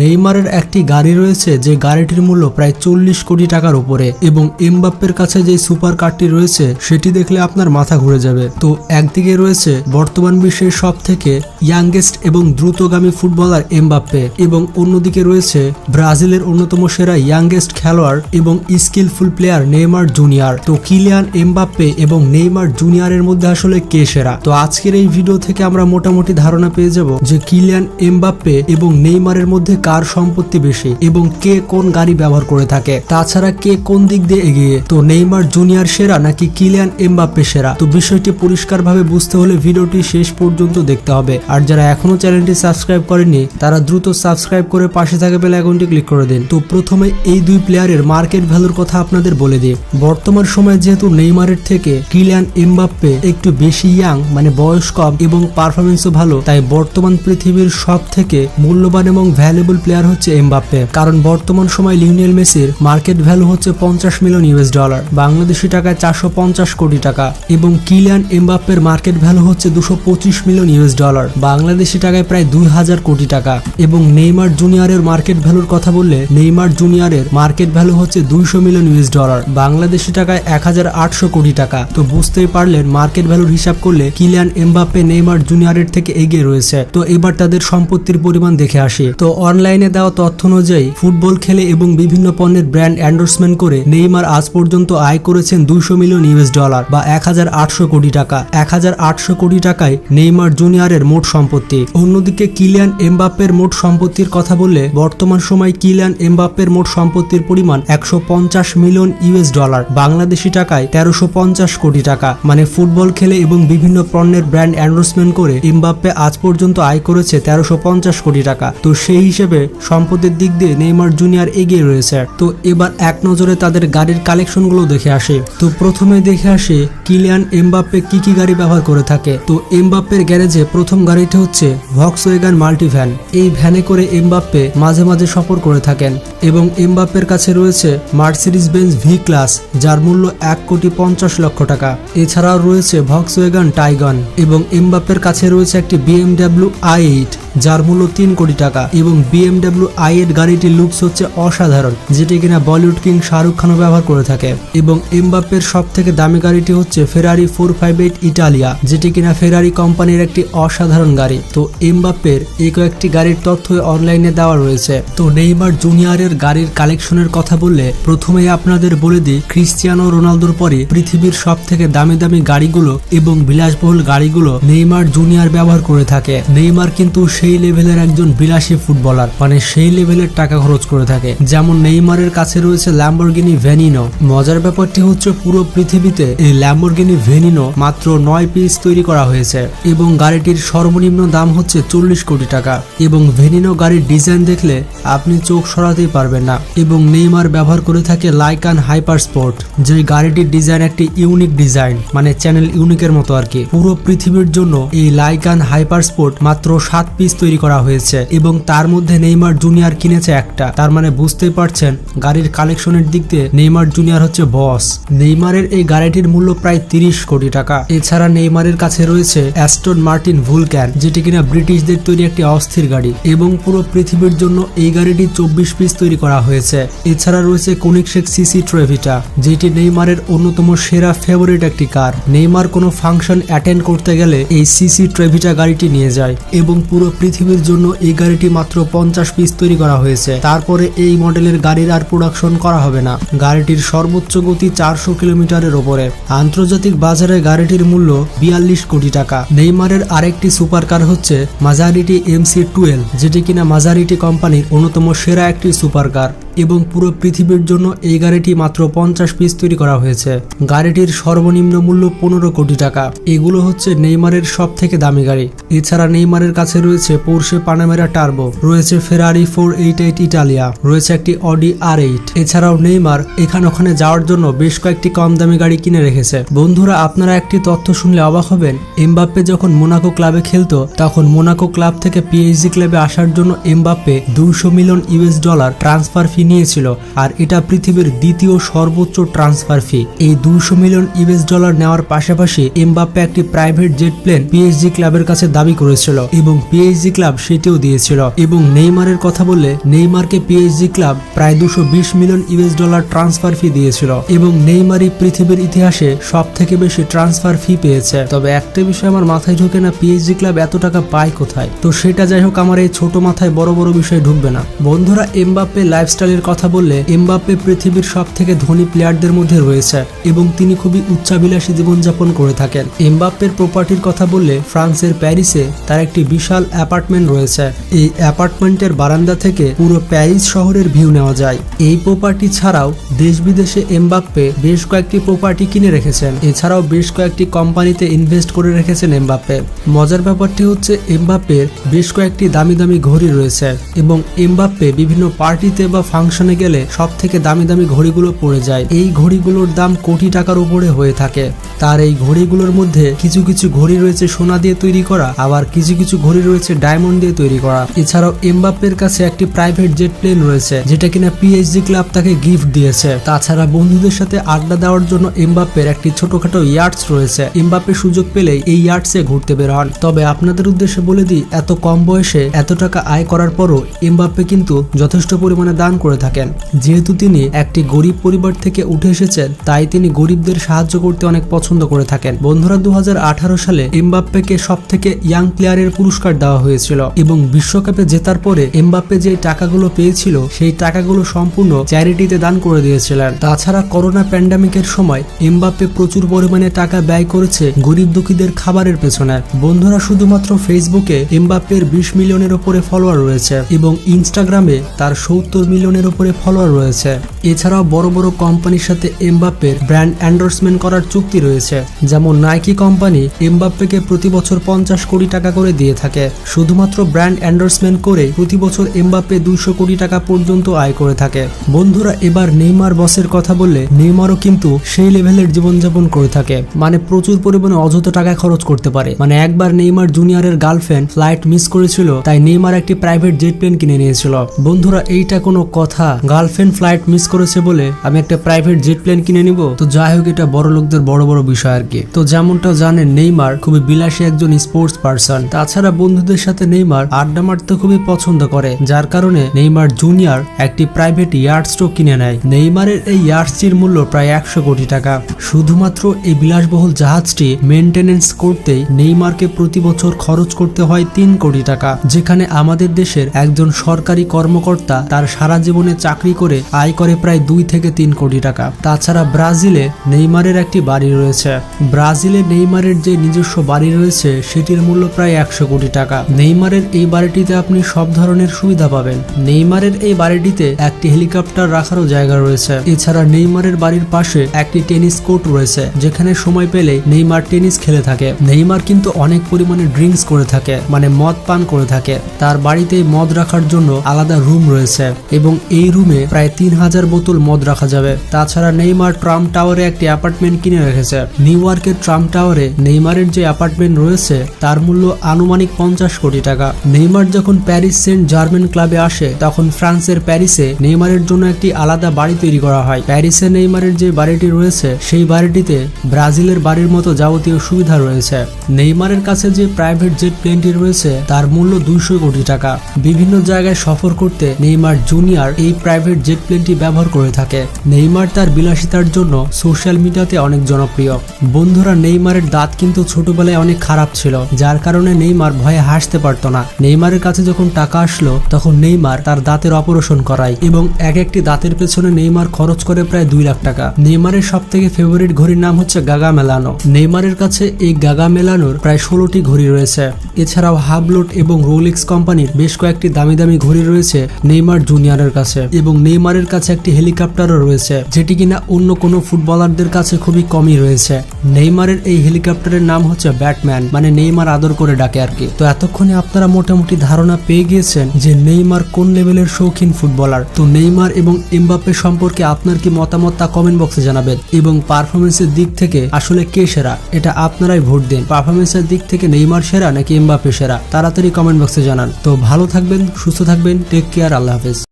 নেইমারের একটি গাড়ি রয়েছে যে গাড়িটির মূল্য প্রায় চল্লিশ কোটি টাকার উপরে এবং এমবাপ্পের কাছে যে সুপার কারটি রয়েছে, সেটি দেখলে আপনার মাথা ঘুরে যাবে। তো একদিকে রয়েছে বর্তমান বিশ্বের সব থেকে ইয়াংগেস্ট এবং দ্রুতগামী ফুটবলার এমবাপ্পে এবং অন্যদিকে রয়েছে ব্রাজিলের অন্যতম সেরা ইয়াংগেস্ট খেলোয়াড় এবং স্কিলফুল প্লেয়ার নেইমার জুনিয়র। তো কিলিয়ান এমবাপ্পে এবং নেইমার জুনিয়রের মধ্যে আসলে কে সেরা? তো আজকের এই ভিডিও থেকে আমরা মোটামুটি ধারণা পেয়ে যাব যে কিলিয়ান এমবাপ্পে এবং নেইমারের মধ্যে কার সম্পত্তি বেশি এবং কে কোন গাড়ি ব্যবহার করে থাকে। তাছাড়া কে কোন দিক দিয়ে এগিয়ে। তো নেইমার জুনিয়র সেরা নাকি কিলিয়ান এমবাপ্পে সেরা? তো বিষয়টি পরিষ্কারভাবে বুঝতে হলে ভিডিওটি শেষ পর্যন্ত দেখতে হবে। আর যারা এখনও চ্যানেলটি সাবস্ক্রাইব করেনি তারা দ্রুত সাবস্ক্রাইব করে পাশে থাকা বেল আইকনটি ক্লিক করে দিন। তো প্রথমে এই দুই প্লেয়ারের মার্কেট ভ্যালুর কথা আপনাদের বলে দিই। বর্তমান সময়ে যেহেতু নেইমারের থেকে কিলিয়ান এমবাপ্পে একটু বেশি ইয়াং মানে বয়স কম এবং পারফরমেন্সও ভালো, তাই বর্তমান পৃথিবীর সব থেকে মূল্যবান এবং ভ্যালুয়েবল প্লেয়ার হচ্ছে এমবাপ্পে। কারণ বর্তমান সময় লিওনেল মেসির মার্কেট ভ্যালু হচ্ছে পঞ্চাশ মিলিয়ন ইউএস ডলার, বাংলাদেশি টাকায় চারশো পঞ্চাশ কোটি টাকা এবং কিলিয়ান এমবাপ্পের মার্কেট ভ্যালু হচ্ছে দুশো পঁচিশ মিলিয়ন ইউএস ডলার, বাংলাদেশি টাকায় প্রায় দুই হাজার কোটি টাকা। এবং নেইমার জুনিয়রের মার্কেট ভ্যালুর কথা বললে নেইমার জুনিয়রের মার্কেট ভ্যালু হচ্ছে দুইশো মিলিয়ন ইউএস ডলার, বাংলাদেশি টাকায় এক হাজার আটশো কোটি টাকা। তো বুঝতেই পারলেন মার্কেট ভ্যালুর হিসাব করলে কিলিয়ান এমবাপ্পে নেইমার জুনিয়রের থেকে এগিয়ে রয়েছে। তো এবার তাদের সম্পত্তির পরিমাণ দেখে আসি। তো অনলাইনে দেওয়া তথ্য অনুযায়ী, ফুটবল খেলে এবং বিভিন্ন পণ্যের ব্র্যান্ড এন্ডোর্সমেন্ট করে নেইমার আজ পর্যন্ত আয় করেছেন দুইশো মিলিয়ন ইউএস ডলার বা এক হাজার আটশো কোটি টাকা। এক হাজার আটশো কোটি টাকায় নেইমার জুনিয়রের মোট সম্পত্তি। অন্যদিকে কিলিয়ান এমবাপ্পের মোট সম্পত্তির কথা বললে, বর্তমান সময় কিলিয়ান এমবাপ্পের মোট সম্পত্তির পরিমাণ একশো পঞ্চাশ মিলিয়ন ইউএস ডলার, বাংলাদেশি টাকায় তেরোশো কোটি টাকা। মানে ফুটবল খেলে এবং বিভিন্ন পণ্যের ব্র্যান্ড এন্ডোর্সমেন্ট করে এমবাপ্পে আজ পর্যন্ত আয় করেছে তেরোশো কোটি টাকা। তো সেই হিসেবে সম্পদের দিক দিয়ে নেইমার জুনিয়র এগিয়ে রয়েছে। তো এবার এক নজরে তাদের গাড়ির কালেকশনগুলো দেখে আসে। তো প্রথমে দেখে আসে কিলিয়ান এমবাপ্পে কি কি গাড়ি ব্যবহার করে থাকে। তো এমবাপ্পের গ্যারেজে প্রথম গাড়িটি হচ্ছে ভক্সওয়েগান মাল্টি ভ্যান এই ভ্যানে করে এমবাপ্পে মাঝে মাঝে সফর করে থাকেন এবং এমবাপ্পের কাছে রয়েছে মার্সিডিস বেঞ্জ ভি ক্লাস যার মূল্য এক কোটি পঞ্চাশ লক্ষ টাকা। এছাড়াও রয়েছে ভক্সওয়েগান টাইগন এবং এমবাপ্পের কাছে রয়েছে একটি বিএমডাব্লিউ আই এইট। যার মূল্য তিন কোটি টাকা। এবং বিএমডাব্লিউ আই এইট গাড়িটির লুকস হচ্ছে অসাধারণ, যেটি কিনা বলিউড কিং শাহরুখ খানও ব্যবহার করে থাকে। এবং এমবাপ্পের সব থেকে দামি গাড়িটি হচ্ছে Ferrari four five eight Italia যেটি কিনা ফেরারি কোম্পানির একটি অসাধারণ গাড়ি। তো এমবাপ্পের এই কয়েকটি গাড়ির তথ্য অনলাইনে দেওয়া রয়েছে। তো নেইমার জুনিয়রের গাড়ির কালেকশনের কথা বললে প্রথমেই আপনাদের বলে দিই, ক্রিস্টিয়ানো রোনালদোর পরে পৃথিবীর সব থেকে দামি দামি গাড়িগুলো এবং বিলাসবহুল গাড়িগুলো নেইমার জুনিয়র ব্যবহার করে থাকে। নেইমার কিন্তু সেই লেভেলের একজন বিলাসী ফুটবলার মানে সেই লেভেলের টাকা খরচ করে থাকে। যেমন নেইমারের কাছে রয়েছে ল্যাম্বরগিনি ভেনিনো মজার ব্যাপারটি হচ্ছে পুরো পৃথিবীতে এই ল্যাম্বরগিনি ভেনিনো মাত্র নয় পিস তৈরি করা হয়েছে এবং গাড়িটির সর্বনিম্ন দাম হচ্ছে চল্লিশ কোটি টাকা। এবং ভেনিনো গাড়ির ডিজাইন দেখলে আপনি চোখ সরাতেই পারবেন না। এবং নেইমার ব্যবহার করে থাকে লাইকান হাইপার স্পোর্ট যে গাড়িটির ডিজাইন একটি ইউনিক ডিজাইন মানে চ্যানেল ইউনিকের মতো আর কি। পুরো পৃথিবীর জন্য এই লাইকান হাইপার স্পোর্ট মাত্র সাত পিস তৈরি করা হয়েছে এবং তার মধ্যে নেইমার জুনিয়র কিনেছে একটা। তার মানে বুঝতেই পারছেন, গাড়ির কালেকশনের দিক দিয়ে নেইমার জুনিয়র হচ্ছে বস নেইমারের এই গাড়িটির মূল্য প্রায় তিরিশ কোটি টাকা। এছাড়া নেইমারের কাছে রয়েছে অ্যাস্টন মার্টিন ভুলক্যান যেটি কিনা ব্রিটিশদের তৈরি একটি অস্থির গাড়ি এবং পুরো পৃথিবীর জন্য এই গাড়িটি চব্বিশ পিস তৈরি করা হয়েছে। এছাড়া রয়েছে কোনিকশেক সিসি ট্রেভিটা যেটি নেইমারের অন্যতম সেরা ফেভারিট একটি কার নেইমার কোনো ফাংশন অ্যাটেন্ড করতে গেলে এই সিসি ট্রেভিটা গাড়িটি নিয়ে যায় এবং পুরো পৃথিবীর জন্য এই গাড়িটি মাত্র পঞ্চাশ পিস তৈরি করা হয়েছে। তারপরে এই মডেলের গাড়ির আর প্রোডাকশন করা হবে না। গাড়িটির সর্বোচ্চ গতি চারশো কিলোমিটারের ওপরে। আন্তর্জাতিক বাজারে গাড়িটির মূল্য বিয়াল্লিশ কোটি টাকা। নেইমারের আরেকটি সুপার কার হচ্ছে মাজারিটি এমসি টুয়েলভ, যেটি কিনা মাজারিটি কোম্পানির অন্যতম সেরা একটি সুপার কার এবং পুরো পৃথিবীর জন্য এই গাড়িটি মাত্র পঞ্চাশ পিস তৈরি করা হয়েছে। গাড়িটির সর্বনিম্ন মূল্য পনেরো কোটি টাকা। এগুলো হচ্ছে নেইমারের সব থেকে দামি গাড়ি। এছাড়া নেইমারের কাছে রয়েছে পোর্শে পানামেরা টার্বো রয়েছে Ferrari four eight eight Italia রয়েছে একটি অডি আর এইট এছাড়াও নেইমার এখানে ওখানে যাওয়ার জন্য বেশ কয়েকটি কম দামি গাড়ি কিনে রেখেছে। বন্ধুরা, আপনারা একটি তথ্য শুনলে অবাক হবেন। এমবাপ্পে যখন মোনাকো ক্লাবে খেলতো, তখন মোনাকো ক্লাব থেকে পিএইচডি ক্লাবে আসার জন্য এমবাপ্পে দুইশো million US dollar transfer fee নিয়েছিল, আর এটা পৃথিবীর দ্বিতীয় সর্বোচ্চ ট্রান্সফার ফি এই দুইশো মিলিয়ন ইউএস ডলার নেওয়ার পাশাপাশি এমবাপ্পে একটি প্রাইভেট জেট প্লেন পিএইচডি ক্লাবের কাছে দাবি করেছিল এবং পিএইচডি পিএইচজি ক্লাব সেটিও দিয়েছিল। এবং নেইমারের কথা বললে নেইমারকে পিএইচজি ক্লাব প্রায় দুশো million US dollar transfer fee দিয়েছিল এবং নেইমারই পৃথিবীর ইতিহাসে সব থেকে বেশি ট্রান্সফার ফি পেয়েছে। তবে একটা বিষয় আমার মাথায় ঢোকে না পিএইচজি ক্লাব এত টাকা পায় কোথায়? তো সেটা যাই হোক, আমার এই ছোট মাথায় বড় বড় বিষয় ঢুকবে না। বন্ধুরা এমবাপ্পে লাইফস্টাইলের কথা বললে এমবাপ্পে পৃথিবীর সব থেকে ধনী প্লেয়ারদের মধ্যে রয়েছে এবং তিনি খুবই উচ্চাবিলাসী জীবনযাপন করে থাকেন। এমবাপ্পের প্রপার্টির কথা বললে ফ্রান্সের প্যারিসে তার একটি বিশাল অ্যাপার্টমেন্ট রয়েছে। এই অ্যাপার্টমেন্টের বারান্দা থেকে পুরো প্যারিস শহরের ভিউ নেওয়া যায়। এই প্রপার্টি ছাড়াও দেশ বিদেশে এমবাপ্পে বেশ কয়েকটি প্রপার্টি কিনে রেখেছেন। এছাড়াও বেশ কয়েকটি কোম্পানিতে ইনভেস্ট করে রেখেছেন এমবাপ্পে। মজার ব্যাপারটি হচ্ছে এমবাপ্পের বেশ কয়েকটি দামি দামি ঘড়ি রয়েছে এবং এমবাপ্পে বিভিন্ন পার্টিতে বা ফাংশনে গেলে সব থেকে দামি দামি ঘড়িগুলো পড়ে যায়। এই ঘড়িগুলোর দাম কোটি টাকার উপরে হয়ে থাকে। তার এই ঘড়িগুলোর মধ্যে কিছু কিছু ঘড়ি রয়েছে সোনা দিয়ে তৈরি করা, আবার কিছু কিছু ঘড়ি রয়েছে ডায়মন্ড দিয়ে তৈরি করা। এছাড়াও এমবাপ্পের কাছে একটি প্রাইভেট জেট প্লেন রয়েছে, যেটা কিনা পিএইচডি ক্লাব তাকে গিফট দিয়েছে। তাছাড়া বন্ধুদের সাথে আড্ডা দেওয়ার জন্য এমবাপ্পের একটি ছোটখাটো ইয়ার্টস রয়েছে। এমবাপ্পে সুযোগ পেলেই এই ইয়ার্টসে ঘুরতে বের হন। তবে আপনাদের উদ্দেশ্যে বলে দিই, এত কম বয়সে এত টাকা আয় করার পরও এমবাপ্পে কিন্তু যথেষ্ট পরিমাণে দান করে থাকেন। যেহেতু তিনি একটি গরিব পরিবার থেকে উঠে এসেছেন, তাই তিনি গরিবদের সাহায্য করতে অনেক পছন্দ করে থাকেন। বন্ধুরা দু হাজার আঠারো সালে এমবাপ্পেকে সব থেকে ইয়াং প্লেয়ারের পুরস্কার দেওয়া হয়েছিল এবং বিশ্বকাপে জেতার পরে এমবাপ্পে যে টাকাগুলো পেয়েছিল, সেই টাকাগুলো সম্পূর্ণ চ্যারিটিতে দান করে দিয়েছিলেন। তাছাড়া করোনা প্যান্ডামিকের সময় এমবাপ্পে প্রচুর পরিমাণে টাকা ব্যয় করেছে গরিব দুঃখীদের খাবারের পেছনে। বন্ধুরা, শুধুমাত্র ফেসবুকে এমবাপ্পের বিশ মিলিয়নের ওপরে ফলোয়ার রয়েছে এবং ইনস্টাগ্রামে তার সত্তর মিলিয়নের ওপরে ফলোয়ার রয়েছে। এছাড়াও বড় বড় কোম্পানির সাথে এমবাপ্পের ব্র্যান্ড এন্ডোর্সমেন্ট করার চুক্তি রয়েছে। যেমন নাইকি কোম্পানি এমবাপ্পেকে প্রতি বছর পঞ্চাশ কোটি টাকা করে দিয়ে থাকে। শুধুমাত্র ব্র্যান্ড এন্ডোর্সমেন্ট করে প্রতি বছর এমবাপ্পে দুইশো কোটি টাকা পর্যন্ত আয় করে থাকে। বন্ধুরা, এবার নেইমার বসের কথা বললে নেইমারও কিন্তু সেই লেভেলের জীবনযাপন করে থাকে। মানে প্রচুর পরিমাণে অযথা টাকা খরচ করতে পারে। মানে একবার নেইমার জুনিয়রের গার্লফ্রেন্ড ফ্লাইট মিস করেছিল, তাই নেইমার একটি প্রাইভেট জেট প্লেন কিনে নিয়েছিল। বন্ধুরা, এইটা কোনো কথা। গার্লফ্রেন্ড ফ্লাইট মিস করেছে বলে আমি একটা প্রাইভেট জেট প্লেন কিনে নিব? তো যাই হোক, এটা বড় লোকদের বড় বড় বিষয় আর কি। তো যেমনটা জানেন, নেইমার খুবই বিলাসী একজন স্পোর্টস পার্সন তাছাড়া বন্ধুদের সাথে নেইমার আড্ডা মারতে খুবই পছন্দ করে, যার কারণে নেইমার জুনিয়র একটি প্রাইভেট ইয়ার্ডস্টো কিনে নেয়। নেইমারের এই ইয়ার্ডসটির মূল্য প্রায় একশো কোটি টাকা। শুধুমাত্র এই বিলাসবহুল জাহাজটি মেনটেনেন্স করতেই নেইমারকে প্রতি বছর খরচ করতে হয় তিন কোটি টাকা, যেখানে আমাদের দেশের একজন সরকারি কর্মকর্তা তার সারা জীবনে চাকরি করে আয় করে প্রায় দুই থেকে তিন কোটি টাকা। তাছাড়া ব্রাজিলে নেইমারের একটি বাড়ি রয়েছে। ব্রাজিলে নেইমারের যে নিজস্ব বাড়ি রয়েছে, সেটির মূল্য প্রায় একশো কোটি টাকা। নেইমারের এই বাড়িটিতে আপনি সব ধরনের সুবিধা পাবেন। নেইমারের এই বাড়িটিতে একটি হেলিকপ্টার রাখারও জায়গা রয়েছে। এছাড়া নেইমারের বাড়ির পাশে একটি টেনিস কোর্ট রয়েছে, যেখানে সময় পেলে নেইমার টেনিস খেলে থাকে। নেইমার কিন্তু অনেক পরিমাণে ড্রিঙ্কস করে থাকে মানে মদ পান করে থাকে। তার বাড়িতে মদ রাখার জন্য আলাদা রুম রয়েছে এবং এই রুমে প্রায় তিন হাজার বোতল মদ রাখা যাবে। তাছাড়া নেইমার ট্রাম্প টাওয়ারে একটি অ্যাপার্টমেন্ট কিনে রেখেছে। নিউ ইয়র্কের ট্রাম্প টাওয়ারে নেইমারের যে অ্যাপার্টমেন্ট রয়েছে, তার মূল্য আনুমানিক পঞ্চাশ কোটি টাকা। নেইমার যখন প্যারিস সেন্ট জার্মান ক্লাবে আসে, তখন ফ্রান্সের প্যারিসে নেইমারের জন্য একটি আলাদা বাড়ি তৈরি করা হয়। প্যারিসে নেইমারের যে বাড়িটি রয়েছে, সেই বাড়িটিতে ব্রাজিলের বাড়ির মতো যাবতীয় সুবিধা রয়েছে। নেইমারের কাছে যে প্রাইভেট জেট প্লেনটি রয়েছে, তার মূল্য দুইশো কোটি টাকা। বিভিন্ন জায়গায় সফর করতে নেইমার জুনিয়র এই প্রাইভেট জেট প্লেনটি ব্যবহার করে থাকে। নেইমার তার বিলাসিতার জন্য সোশ্যাল মিডিয়াতে অনেক জনপ্রিয়। বন্ধুরা, নেইমারের দাঁত কিন্তু ছোটবেলায় অনেক খারাপ ছিল, যার কারণে নেইমার ভয়ে হাসতে পারতো না। নেইমারের কাছে যখন টাকা আসলো, তখন নেইমার তার দাঁতের অপারেশন করায় এবং এক একটি দাঁতের পেছনে নেইমার খরচ করে প্রায় দুই লাখ টাকা। নেইমারের সব থেকে ফেভারিট ঘড়ির নাম হচ্ছে গাগা মেলানো। নেইমারের কাছে এই গাগা মেলানোর প্রায় ষোলোটি ঘড়ি রয়েছে। এছাড়াও হাবলোট এবং রোলেক্স কোম্পানির বেশ কয়েকটি দামি দামি ঘড়ি রয়েছে নেইমার জুনিয়রের কাছে এবং নেইমারের কাছে একটি হেলিকপ্টারও রয়েছে, যেটি কিনা অন্য কোনো ফুটবলারদের কাছে খুবই কমই রয়েছে। নেইমারের এই হেলিকপ্টারের নাম হচ্ছে ব্যাটম্যান। মানে নেইমার আদর করে ডাকে আর কি। তো এতক্ষণে আপনারা মোটামুটি ধারণা পেয়ে গিয়েছেন যে নেইমার কোন লেভেলের শৌখিন ফুটবলার। তো নেইমার এবং এমবাপ্পে সম্পর্কে আপনার কি মতামত তা কমেন্ট বক্সে জানাবেন। এবং পারফরমেন্সের দিক থেকে আসলে কে সেরা, এটা আপনারাই ভোট দিন। পারফরমেন্সের দিক থেকে নেইমার সেরা নাকি এমবাপ্পে সেরা, তাড়াতাড়ি কমেন্ট বক্সে জানান। তো ভালো থাকবেন, সুস্থ থাকবেন টেক কেয়ার আল্লাহ হাফেজ।